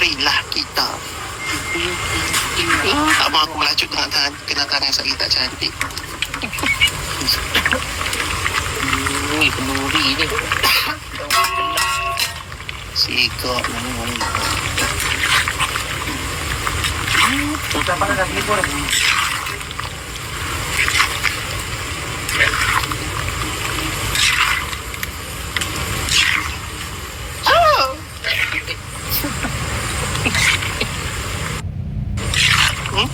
Marilah kita. Hmm, tak mahu aku melacut dengan tangan, kena tangan yang sakit tak cantik. Ui, kenduri ni. Sikap ni. Susah pada dah beli pun. Oh. Hmm?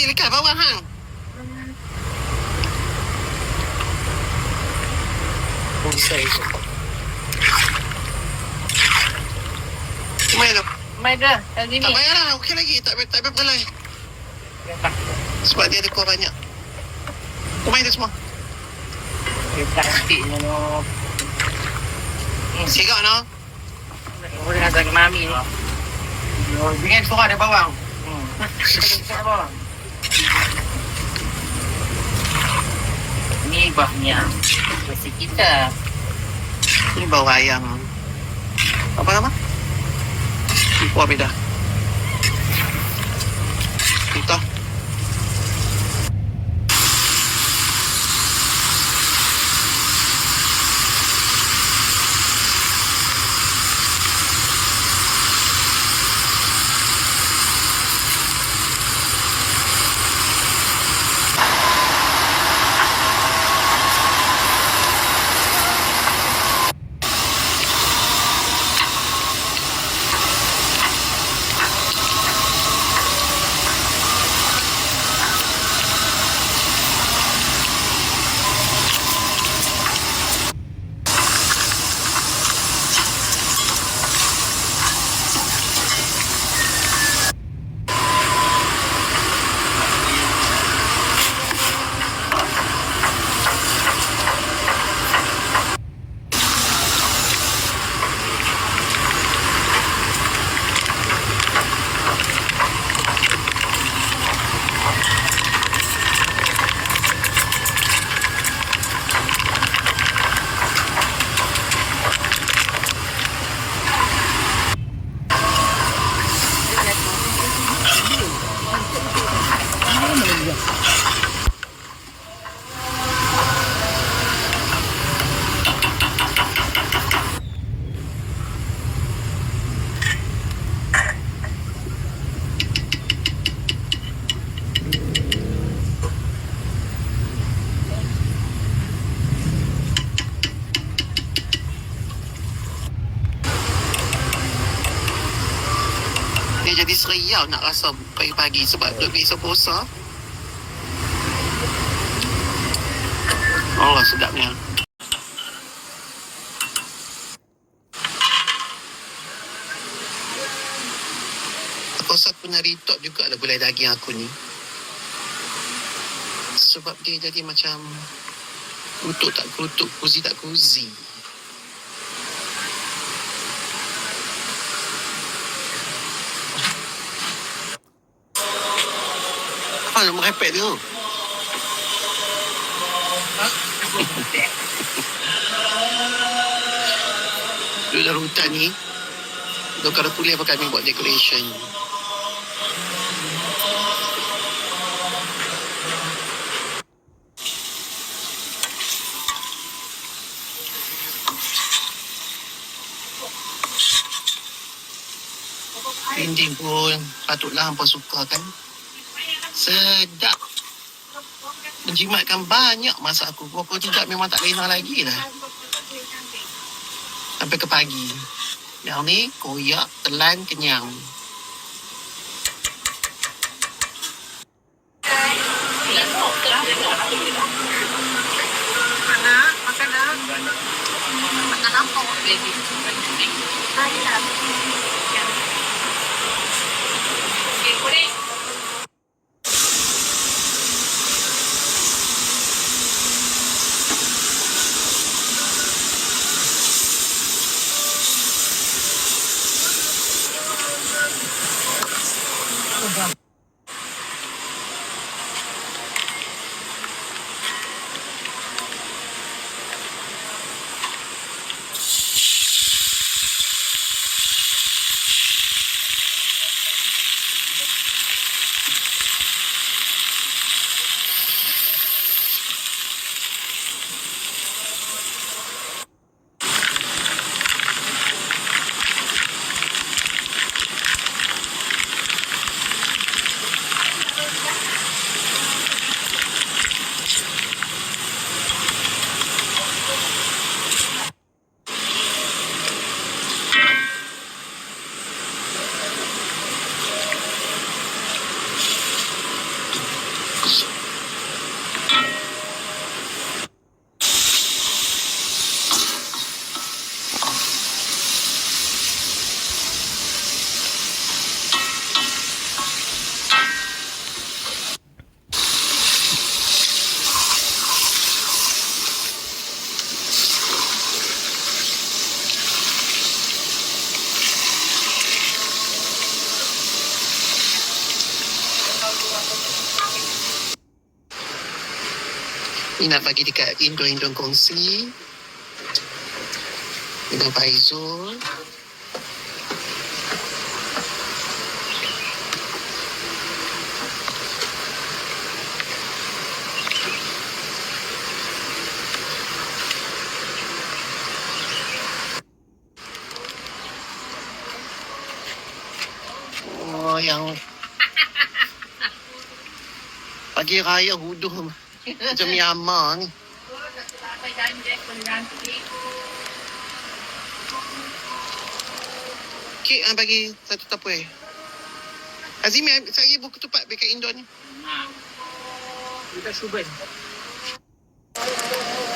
Nasi dekat bawah hang. Pusai. Mai tu. Mai dah, kat sini. Tak payah lah. Okey lagi. Tak payah, tak payah bergelai. Sebab dia ada kuah banyak. Kumai dia semua. Dia plastik ni no. Sigak no. Boleh nak bagi mami ni. Oh, Jangan suara ada bawang. Hmm. Kita? Ni bahnya. Mesti kita. Ini bawang ayam. Apa nama? Kuah beda. Kita. Dia jadi rasa pagi-pagi sebab duduk besok puasa. Allah sedapnya. Aku rasa aku nak retok juga lah gulai daging aku ni. Sebab dia jadi macam kutuk tak kutuk, kuzi tak kuzi. Apa yang merepek tu? Dulu dalam hutan ni, Dua kalau kuliah apa kami buat decoration. Dinding pun patutlah hampa suka kan sedap. Menjimatkan banyak masa aku. Pokok tidak memang tak lena lagi lah sampai ke pagi. Yang ni koyak telan kenyang. Bagi dekat Indo-Indo kongsi. Dengan Faizul. Oh, yang pagi raya huduh macam Myanmar ni. Kek yang bagi satu tapoi. Azimi, saya buku tupat dekat Indo ni. Kita suben.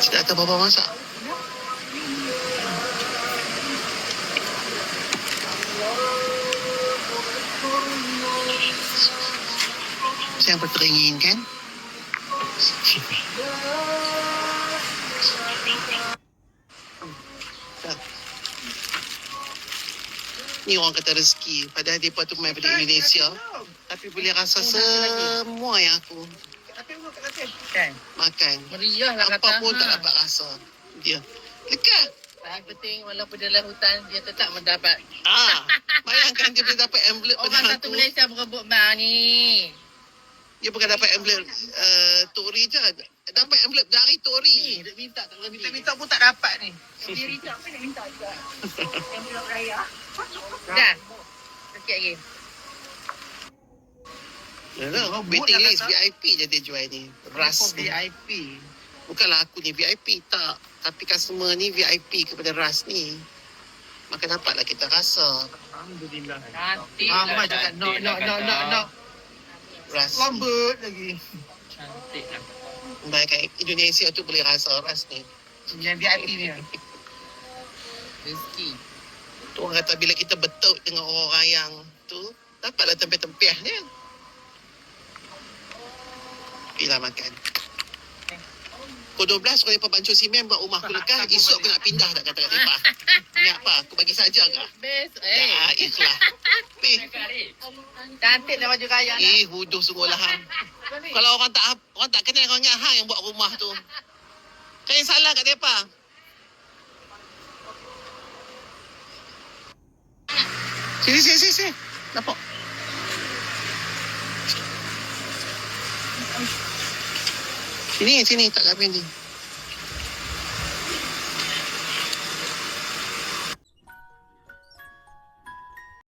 Tidak tahu bapa masak. Saya berteringin kan? Ni orang kata rezeki. Padahal dia tu main pada Indonesia. Tapi boleh rasa semua yang aku Kan? makan. Meriah lah kata. Apa pun tak Ha. dapat rasa. Dia. Lekat. Yang penting walaupun dalam hutan dia tetap mendapat. Ah, bayangkan dia boleh dapat envelope pada Orang satu tu. Malaysia berebut bang ni. Dia bukan dapat envelope uh, Tori je. Dapat envelope dari Tori. Dia minta tak lebih. Minta-minta pun tak dapat ni. Dia minta apa dia minta juga. Envelope raya. Dah. Sikit lagi. Ya lah, Oh, list. VIP je dia jual ni. Ras ni. VIP. Bukanlah aku ni VIP, tak. Tapi customer ni VIP kepada Ras ni. Maka dapatlah kita rasa. Alhamdulillah. Cantik Mama lah. cakap no no no no no. Ras. Lambat lagi. Cantik lah. Bayangkan Indonesia tu boleh rasa Ras ni. Yang VIP ni. Rezeki. Tu orang kata bila kita betul dengan orang yang tu, dapatlah tempeh-tempeh dia. Bila makan. Pukul 12 kau lepas bancuh simen buat rumah aku lekah, esok aku nak pindah tak kata kat lepas. Ni apa? Aku bagi saja ke? Best. Ya, Eh. ikhlas. Eh, Cantik dah baju kaya ni. eh huduh sungguh lah hang. Kalau orang tak orang tak kenal kau ingat hang yang buat rumah tu. Kan yang salah kat depa. Sini, sini, sini, sini. Nampak? Sini, sini. Tak kapin ni.